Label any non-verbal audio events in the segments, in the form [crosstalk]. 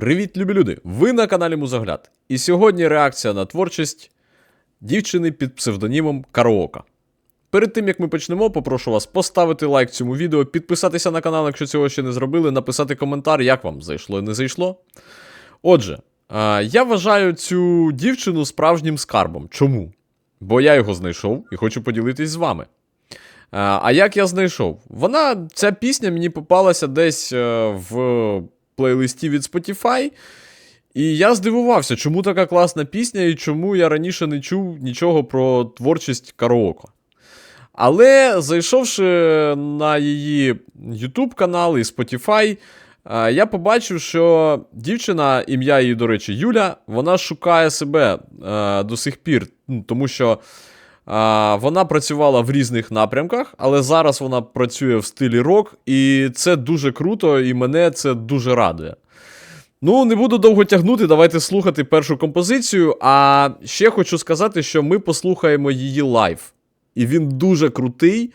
Привіт, любі люди! Ви на каналі Музогляд. І сьогодні реакція на творчість дівчини під псевдонімом Караока. Перед тим як ми почнемо, попрошу вас поставити лайк цьому відео, підписатися на канал, якщо цього ще не зробили, написати коментар, як вам зайшло і не зайшло. Отже, я вважаю цю дівчину справжнім скарбом. Чому? Бо я його знайшов і хочу поділитись з вами. А а як я знайшов? Вона, ця пісня мені попалася десь е, в плейлисті від Spotify. І я здивувався, чому така класна пісня і чому я раніше не чув нічого про творчість караоке. Але зайшовши на її YouTube канал і Spotify, е, я побачив, що дівчина, ім'я її, до речі, Юля, вона шукає себе е, до сих пір, ну, тому що. Вона працювала в різних напрямках, але зараз вона працює в стилі рок, і це дуже круто, і мене це дуже радує. Ну, не буду довго тягнути, давайте слухати першу композицію. А ще хочу сказати, що ми послухаємо її лайв. І він дуже крутий,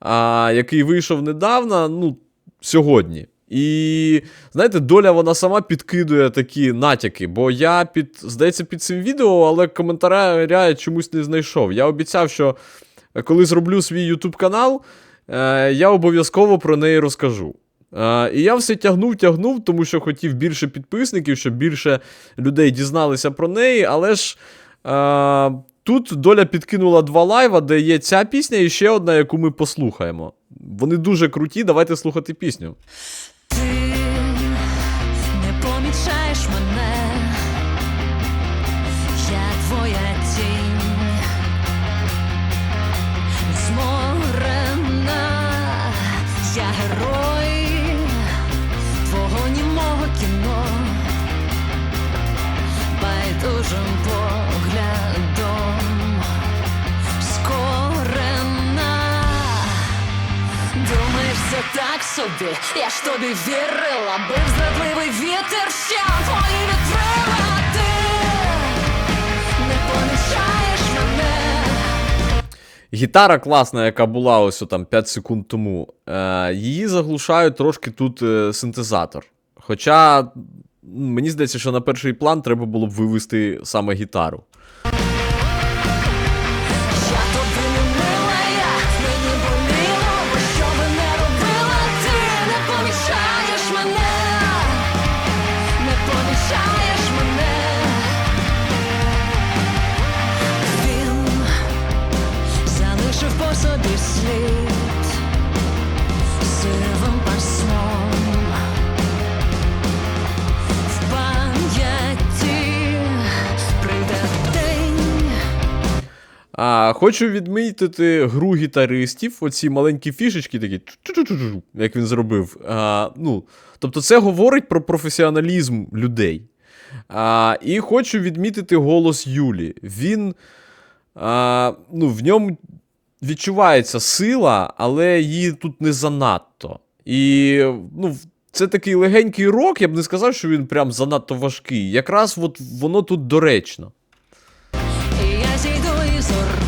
а, який вийшов недавно, ну, сьогодні. І знаєте, доля вона сама підкидує такі натяки, бо я під, здається, під цим відео, але коментаря чомусь не знайшов. Я обіцяв, що коли зроблю свій YouTube канал, е, я обов'язково про неї розкажу. Е, і я все тягнув, тягнув, тому що хотів більше підписників, щоб більше людей дізналися про неї, але ж. Е, Тут доля підкинула два лайва, де є ця пісня і ще одна, яку ми послухаємо. Вони дуже круті, давайте слухати пісню. Думаєш, так собі, я ж тобі вірила, був зрадливий вітер, що твої вітрила ти не помічаєш мене. Гітара класна, яка була ось там 5 секунд тому. Е, її заглушають трошки тут е, синтезатор. Хоча мені здається, що на перший план треба було б вивести саме гітару. Хочу відмітити гру гітаристів, оці маленькі фішечки такі, як він зробив. А, ну, тобто це говорить про професіоналізм людей. А, і хочу відмітити голос Юлі. Він. А, ну, в ньому відчувається сила, але її тут не занадто. І ну, це такий легенький рок, я б не сказав, що він прям занадто важкий. Якраз от воно тут доречно. Я зійду із орбіт,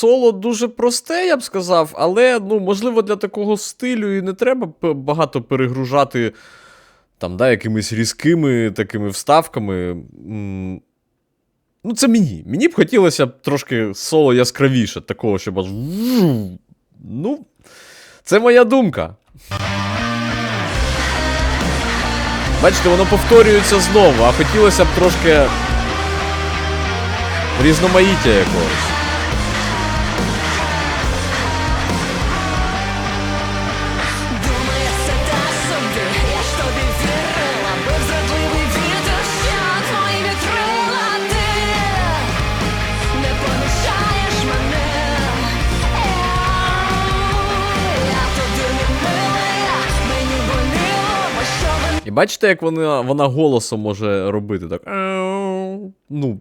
соло дуже просте, я б сказав, але ну, можливо для такого стилю і не треба багато перегружати там, да, якимись різкими такими вставками. Ну, це мені. Мені б хотілося б трошки соло яскравіше, такого, щоб аж. Ну, це моя думка. Бачите, воно повторюється знову, а хотілося б трошки різноманіття якогось. Бачите, як вона, вона голосом може робити так. Ну.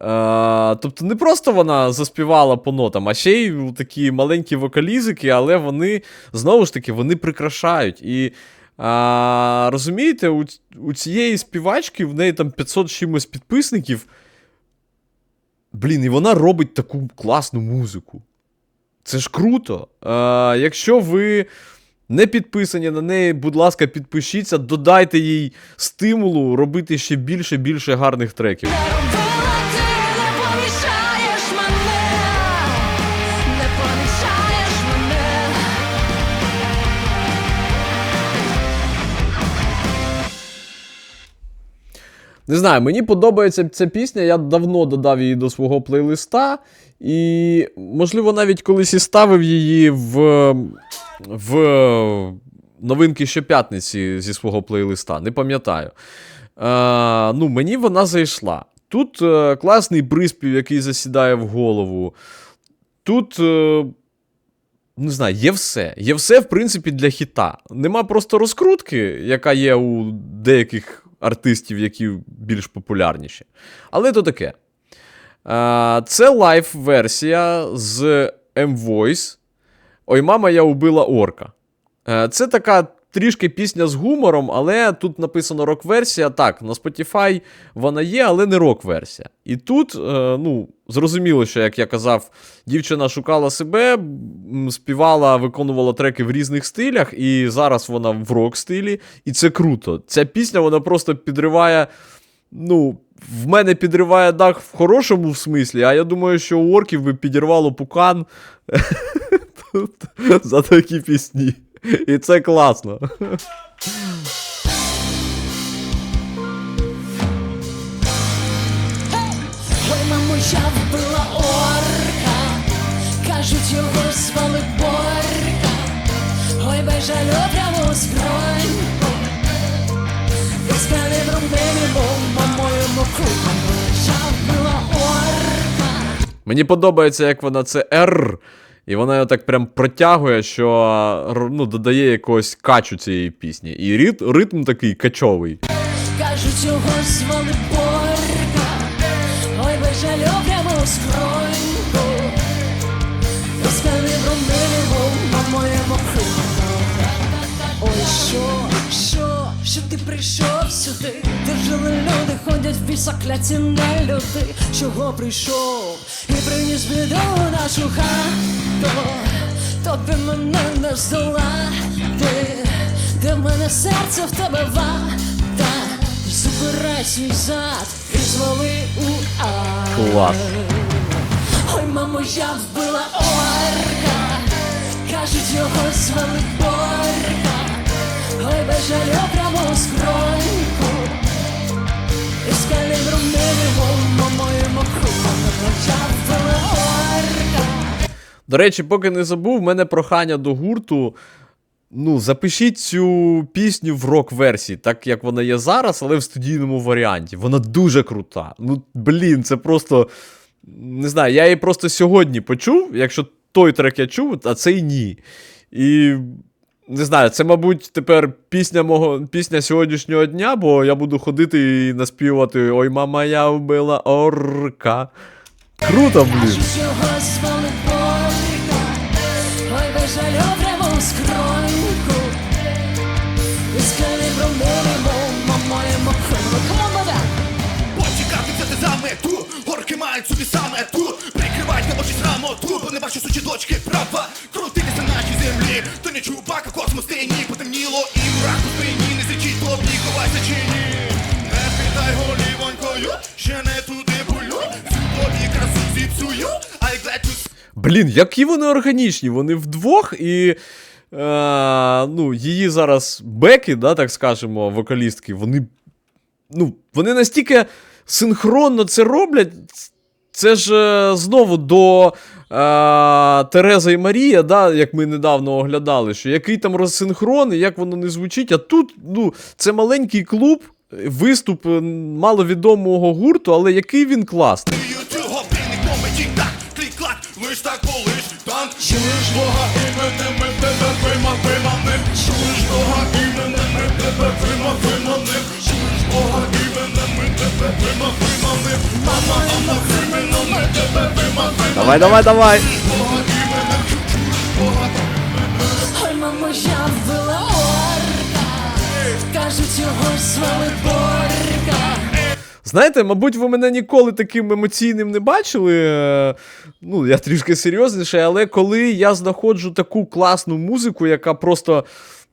Е, тобто не просто вона заспівала по нотам, а ще й такі маленькі вокалізики, але вони знову ж таки вони прикрашають. І а, розумієте, у, у цієї співачки в неї там 500 чимось підписників. Блін, і вона робить таку класну музику. Це ж круто. А, якщо ви не підписані на неї, будь ласка, підпишіться, додайте їй стимулу робити ще більше більше гарних треків. Не знаю, мені подобається ця пісня, я давно додав її до свого плейлиста. І, можливо, навіть колись і ставив її в, в новинки щоп'ятниці зі свого плейлиста. Не пам'ятаю. Е, ну, мені вона зайшла. Тут е, класний приспів, який засідає в голову. Тут. Е, не знаю, є все. Є все, в принципі, для хіта. Нема просто розкрутки, яка є у деяких артистів, які більш популярніші. Але то таке. Е, Це лайв-версія з M-Voice. Ой, мама, я убила орка. Е, Це така трішки пісня з гумором, але тут написано рок-версія. Так, на Spotify вона є, але не рок-версія. І тут, е, ну, зрозуміло, що, як я казав, дівчина шукала себе, співала, виконувала треки в різних стилях, і зараз вона в рок-стилі, і це круто. Ця пісня вона просто підриває. Ну, в мене підриває дах в хорошому смислі, а я думаю, що у орків би підірвало пукан [laughs] [laughs] за такі пісні. І це класно. Ой, мамо, я вбила орка, кажуть, його звали Борка. Ой, без жалю прямо з броньку. Без калібром минимум, по-моєму, кругом. Я вбила орка. Мені подобається, як вона це R, і вона його так прям протягує, що ну, додає якогось качу цієї пісні. І рит, ритм такий качовий. Кажуть, його звали Борка. Ой, без жалю прямо броньку. Без калібром минимум, по-моєму, кругом. Ой, що, що, що ти прийшов сюди? Де жили люди, ходять в бісокляці на люди. Чого прийшов і приніс біду нашу хату? Тобі мене не здолати, де в мене серце в тебе вата. Забирай свій зад і звали у. Клас. Ой, мамо, я вбила орка. Кажуть, його звали Борка. Ой, без жалю прямо з кроньку. До речі, поки не забув, в мене прохання до гурту. Ну, запишіть цю пісню в рок-версії, так як вона є зараз, але в студійному варіанті. Вона дуже крута. Ну, блін, це просто. Не знаю, я її просто сьогодні почув, якщо той трек я чув, а цей ні. І. Не знаю, це, мабуть, тепер пісня мого пісня сьогоднішнього дня, бо я буду ходити і наспівати Ой, мама, я вбила орка. Круто, блін. Калібром минимум, по-моєму, кругом. Come on, brother. Почекати це ти за мету, горки мають собі саме ту Прикривають на очі срамоту, бо не бачу сучі дочки Блін, які вони органічні, вони вдвох і. Е, ну, її зараз беки, да, так скажемо, вокалістки, вони. Ну, вони настільки синхронно це роблять. Це ж е, знову до е, Тереза і Марія, да, як ми недавно оглядали, що який там розсинхрон і як воно не звучить. А тут ну, це маленький клуб, виступ маловідомого гурту, але який він класний. Бога іменем ми тебе вима, виманим, чуєш Бога іменем ми тебе вима, виманим, чуєш Бога іменем і тебе вима, виманим, мама, мама, іменем і тебе виманим. Давай, давай, давай. Бога іменем, чуєш Бога іменем. Ой, мамо, кажуть, його свали Бог. Знаєте, мабуть, ви мене ніколи таким емоційним не бачили. Е, Ну, я трішки серйозніший, але коли я знаходжу таку класну музику, яка просто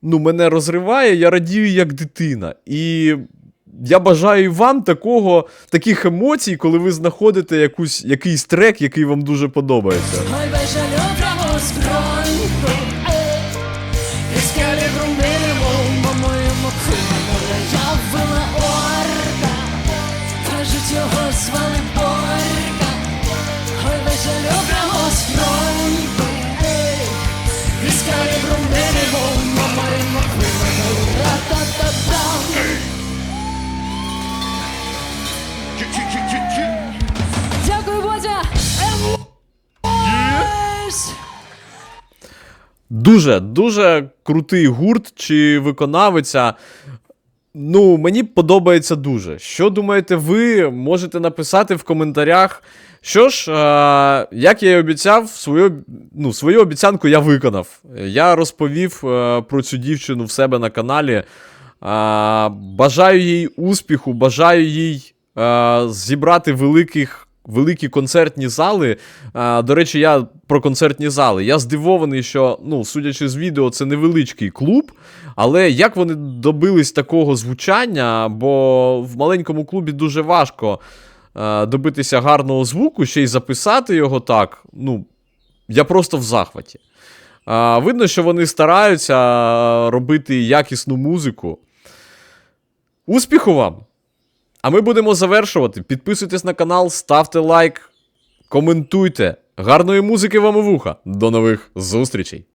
ну, мене розриває, я радію як дитина. І я бажаю вам такого, таких емоцій, коли ви знаходите якусь, якийсь трек, який вам дуже подобається. Ой, бежалю його звали Борка. Ой, бежалю прямо з фронту. По моєму куму. Ра-та-та-там. Дякую, Бодя. Дуже, дуже крутий гурт чи виконавиця. Ну, мені подобається дуже. Що думаєте ви? Можете написати в коментарях. Що ж, е, як я і обіцяв, свою, ну, свою обіцянку я виконав. Я розповів е, про цю дівчину в себе на каналі. Е, бажаю їй успіху, бажаю їй е, зібрати великих, великі концертні зали. Е, до речі, я про концертні зали. Я здивований, що, ну, судячи з відео, це невеличкий клуб. Але як вони добились такого звучання? Бо в маленькому клубі дуже важко е, добитися гарного звуку, ще й записати його так. Ну, я просто в захваті. Е, видно, що вони стараються робити якісну музику. Успіху вам! А ми будемо завершувати. Підписуйтесь на канал, ставте лайк, коментуйте. Гарної музики вам у вуха. До нових зустрічей!